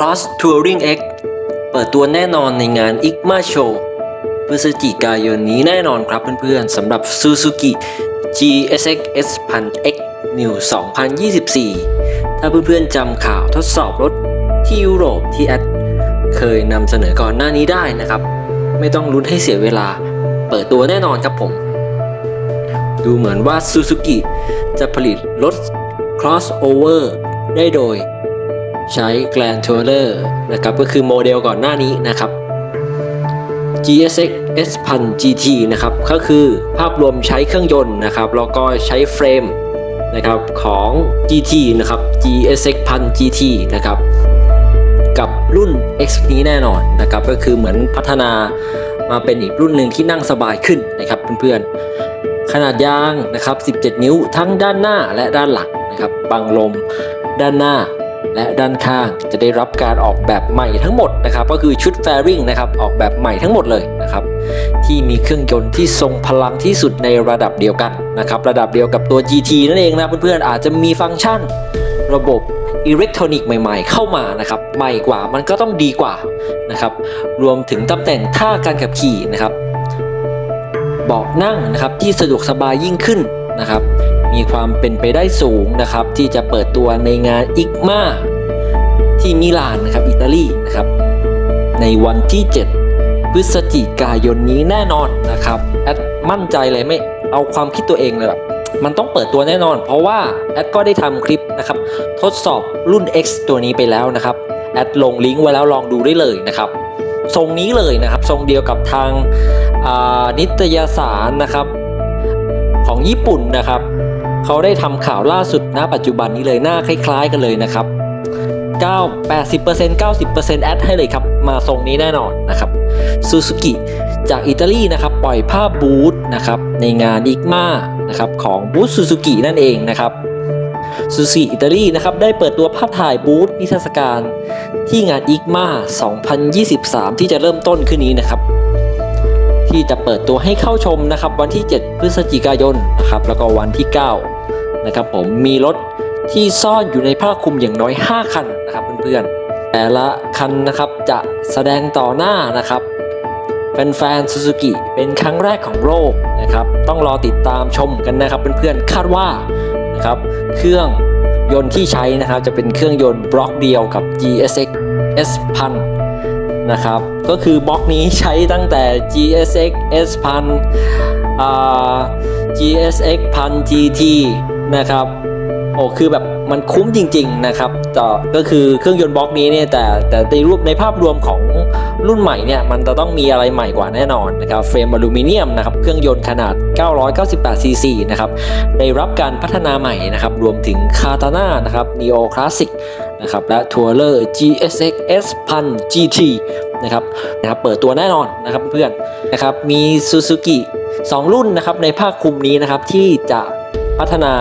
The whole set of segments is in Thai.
Cross Touring X เปิดตัวแน่นอนในงาน IGMA Show พฤศจิกายนนี้แน่นอนครับเพื่อนๆสำหรับ Suzuki GSX S 1000 X New 2024 ถ้าเพื่อนๆจำข่าวทดสอบรถที่ยุโรปที่แอดเคยนำเสนอก่อนหน้านี้ได้นะครับ ไม่ต้องลุ้นให้เสียเวลา เปิดตัวแน่นอนครับผม ดูเหมือนว่า Suzuki จะผลิตรถ crossover ได้โดย ใช้ Grand Tourer นะครับก็คือโมเดลก่อนหน้านี้นะครับ GSX S 1000 GT นะครับก็คือภาพรวมใช้เครื่องยนต์นะครับแล้วก็ใช้เฟรมนะครับของ GT นะครับ GSX 1000 GT นะครับกับรุ่น X นี้แน่นอนนะครับก็คือเหมือนพัฒนามาเป็นอีกรุ่นหนึ่งที่นั่งสบายขึ้นนะครับเพื่อนๆ ขนาดยางนะครับ 17 นิ้วทั้งด้านหน้าและด้านหลังนะครับบังลมด้านหน้า และด้านข้างจะได้รับการออกแบบใหม่ทั้งหมดนะครับก็คือชุดแฟริงนะครับออกแบบใหม่ทั้งหมดเลยนะครับที่มีเครื่องยนต์ที่ทรงพลังที่สุดในระดับเดียวกันนะครับระดับเดียวกับตัว GT นั่นเองนะเพื่อนๆอาจจะมีฟังก์ชัน ระบบอิเล็กทรอนิกส์ใหม่ๆ เข้ามานะครับใหม่กว่ามันก็ต้องดีกว่านะครับรวมถึงตำแหน่งท่าการขับขี่นะครับเบาะนั่งนะครับที่สะดวกสบายยิ่งขึ้นนะครับ มีความเป็นไปได้สูงนะครับ ที่จะเปิดตัวในงานอิกมาที่มิลานนะครับอิตาลีนะครับ ในวันที่ 7 พฤศจิกายนนี้แน่นอนนะครับแอดมั่นใจเลยไม่เอาความคิดตัวเองเลยแบบมันต้องเปิดตัวแน่นอน เพราะว่าแอดก็ได้ทำคลิปนะครับทดสอบรุ่น X ตัวนี้ไปแล้วนะครับแอดลงลิงก์ไว้แล้วลองดูได้เลยนะครับ ทรงนี้เลยนะครับ ทรงเดียวกับทางนิตยสารนะครับของญี่ปุ่นนะครับ เขาได้ทำข่าวล่าสุดณปัจจุบันนี้เลยหน้าคล้าย ๆ กันเลยนะครับ9 80% 90%แอดให้เลยครับ มาทรงนี้แน่นอนนะครับซูซูกิจากอิตาลีนะครับ ปล่อยภาพบูธนะครับ ในงานอิกมานะครับ ของบูธซูซูกินั่นเองนะครับซูซูกิอิตาลีนะครับ ได้เปิดตัวภาพถ่ายบูธนิทรรศการ ที่งานอิกมา2023 ที่จะเริ่มต้นขึ้นนี้นะครับ ที่จะเปิดตัวให้เข้าชมนะครับ วันที่ 7 พฤศจิกายนนะครับ แล้วก็วันที่ 9 นะครับผมมีรถที่ซ่อนอยู่ในผ้าคลุมอย่างน้อย 5 คันนะครับเพื่อนๆแต่ละคันนะครับจะแสดงต่อหน้านะครับแฟนๆซูซูกิเป็นครั้งแรกของโลกนะครับต้องรอติดตามชมกันนะครับเพื่อนๆคาดว่านะครับเครื่องยนต์ที่ใช้นะครับจะเป็นเครื่องยนต์บล็อกเดียวกับ GSX S 1000 นะครับก็คือบล็อกนี้ใช้ตั้งแต่ GSX S 1000 GSX 1000 GT นะครับโอ้คือแบบมันคุ้มจริง ๆนะครับต่อก็คือเครื่องยนต์บล็อกนี้เนี่ยแต่แต่ในรูปในภาพรวมของรุ่นใหม่เนี่ยมันจะต้องมีอะไรใหม่กว่าแน่นอนนะครับเฟรมอลูมิเนียมนะครับเครื่องยนต์ขนาด 998ซีซีนะครับได้รับการพัฒนาใหม่นะครับรวมถึงคาตาน่านะครับ Neo Classic นะครับและ Tourer GSX S 1000 GT นะครับนะครับเปิดตัวแน่นอนนะครับเพื่อนนะครับมี Suzuki 2 รุ่นนะครับในภาคคุมนี้นะครับที่จะ พัฒนา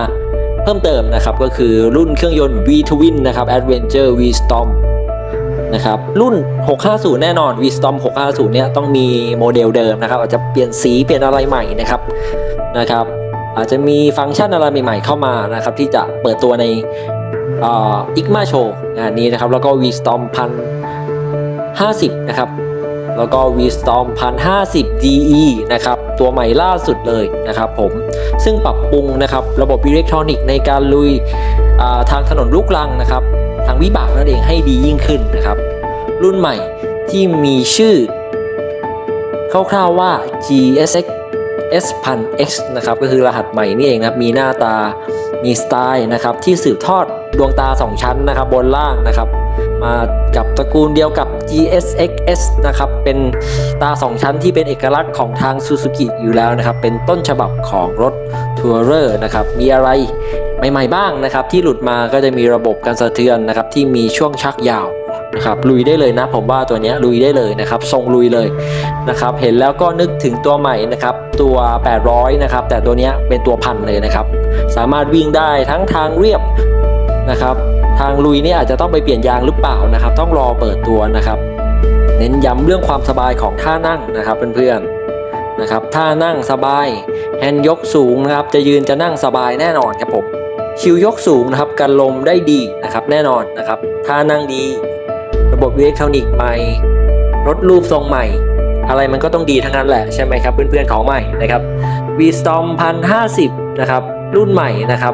เพิ่มเติมนะครับก็คือรุ่นเครื่องยนต์ V Twin นะครับ Adventure V Storm นะครับรุ่น 650 แน่นอน V Storm 650 เนี่ยต้องมีโมเดลเดิมนะครับ อาจจะเปลี่ยนสีเปลี่ยนอะไรใหม่นะครับนะครับอาจจะมีฟังก์ชันอะไรใหม่ๆเข้ามานะครับที่จะเปิดตัวในอิกมาโชงานนี้นะครับแล้วก็ V Storm 1050 นะครับ แล้วก็ V Storm 1050 DE นะครับตัวใหม่ล่าสุดเลยนะครับผมซึ่งปรับปรุงนะครับระบบอิเล็กทรอนิกส์ในการลุยาทางถนนลูกรังนะครับทางวิบากนั่นเองให้ดียิ่งขึ้นนะครับ รุ่นใหม่ที่มีชื่อคร่าวๆว่า GSX S1000X นะครับก็คือรหัสใหม่นี่เองนะมีหน้าตามีสไตล์นะครับที่สืบทอดดวงตา 2 ชั้นนะครับบนล่างนะครับ มากับตระกูลเดียวกับ GSX-S นะครับ เป็นตา 2 ชั้นที่เป็นเอกลักษณ์ของทาง Suzuki อยู่แล้วนะครับ เป็นต้นฉบับของรถ Tourer นะครับ มีอะไรใหม่ๆบ้างนะครับ ที่หลุดมาก็จะมีระบบการสะเทือนนะครับที่มีช่วงชักยาวนะครับลุยได้เลยนะผมว่าตัวนี้ลุยได้เลยนะครับทรงลุยเลยนะครับเห็นแล้วก็นึกถึงตัวใหม่นะครับตัว 800 นะครับแต่ตัวนี้เป็นตัวพันเลยนะครับ สามารถวิ่งได้ทั้งทางเรียบนะครับ ทางลุยนี่อาจจะต้องไปเปลี่ยนยางหรือเปล่านะครับ ต้องรอเปิดตัวนะครับ เน้นย้ำเรื่องความสบายของท่านั่งนะครับเพื่อนๆนะครับท่านั่งสบายแฮนด์ยกสูงนะครับ จะยืนจะนั่งสบายแน่นอนครับผมชิวยกสูงนะครับกันลมได้ดีนะครับ แน่นอนนะครับท่านั่งดี ระบบอิเล็กทรอนิกส์ใหม่รถรูปทรงใหม่ อะไรมันก็ต้องดีทั้งนั้นแหละใช่ไหมครับเพื่อนๆของใหม่นะครับ V-Storm 1050 นะครับรุ่นใหม่นะครับ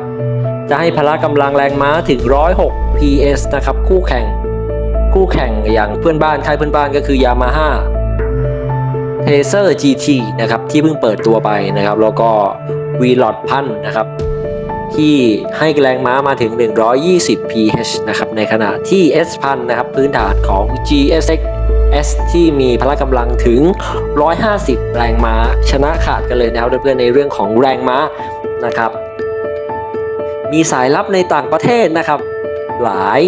จะให้พละกำลังแรงม้าถึง 106 PS นะครับ คู่แข่ง คู่แข่งอย่างเพื่อนบ้านค่ายเพื่อนบ้านก็คือ Yamaha t a s e r GT นะครับที่เพิ่งเปิดตัวไปนะครับ แล้วก็ v l o t พันนะครับ ที่ให้แรงม้ามาถึง 120 PH นะครับ ในขณะที่ S พันนะครับ พื้นฐานของ GSX S ที่มีพละกำลังถึง 150 แรงม้า ชนะขาดกันเลยนะครับเพื่อนๆในเรื่องของแรงม้านะครับ มีสายลับในต่างประเทศนะครับ หลาย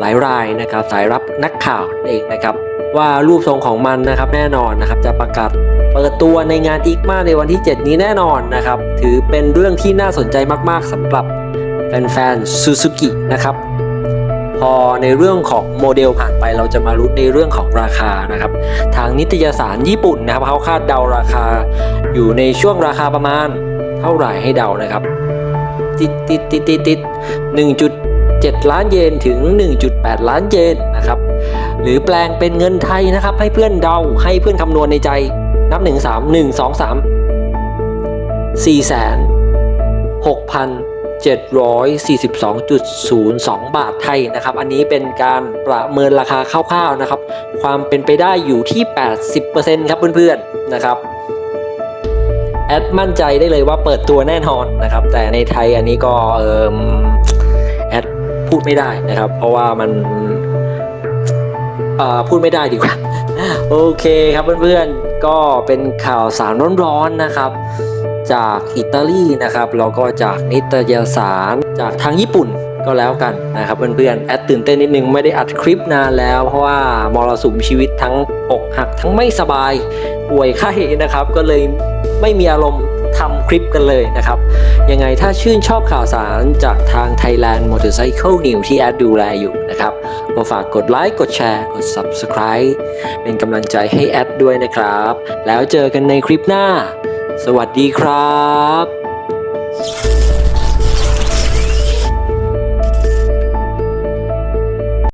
หลายรายนะครับ สายรับนักข่าวเองนะครับ ว่ารูปทรงของมันนะครับแน่นอนนะครับ จะประกาศเปิดตัวในงานอีกมาในวันที่ 7 นี้แน่นอนนะครับ ถือเป็นเรื่องที่น่าสนใจมาก ๆสำหรับแฟนๆซูซูกินะครับ พอในเรื่องของโมเดลผ่านไปเราจะมารู้ในเรื่องของราคานะครับ ทางนิตยสารญี่ปุ่นนะครับเขาคาดเดาราคาอยู่ในช่วงราคาประมาณเท่าไหร่ให้เดานะครับ ติดติดติดติดติดหนึ่งจุดเจ็ดล้านเยนถึง 1.8 ล้านเยนนะครับ หรือแปลงเป็นเงินไทยนะครับ ให้เพื่อนเดาให้เพื่อนคำนวณในใจนับ 1 3 1 2 3 4แสน6,742.02 บาทไทยนะครับ อันนี้เป็นการประเมินราคาคร่าวๆนะครับ ความเป็นไปได้อยู่ที่ 80%ครับเพื่อนๆนะครับ แอดมั่นใจได้เลยว่าเปิดตัวแน่นอนนะครับ แต่ในไทยอันนี้ก็เออแอดพูดไม่ได้นะครับ เพราะว่ามันพูดไม่ได้ดีกว่า โอเคครับเพื่อนๆ ก็เป็นข่าวสารร้อนๆนะครับ จากอิตาลีนะครับแล้วก็จากนิตยสารจากทางญี่ปุ่น ก็แล้วกันนะครับเพื่อนๆแอดตื่นเต้นนิดนึงไม่ได้อัดคลิปนานแล้ว เพราะว่ามรสุมชีวิตทั้งอกหักทั้งไม่สบายป่วยไข้นะครับ ก็เลยไม่มีอารมณ์ทำคลิปกันเลยนะครับ ยังไงถ้าชื่นชอบข่าวสารจากทาง Thailand Motorcycle News ที่แอดดูแลอยู่นะครับก็ฝากกดไลค์กดแชร์กด Subscribe เป็นกำลังใจให้แอดด้วยนะครับ แล้วเจอกันในคลิปหน้า สวัสดีครับ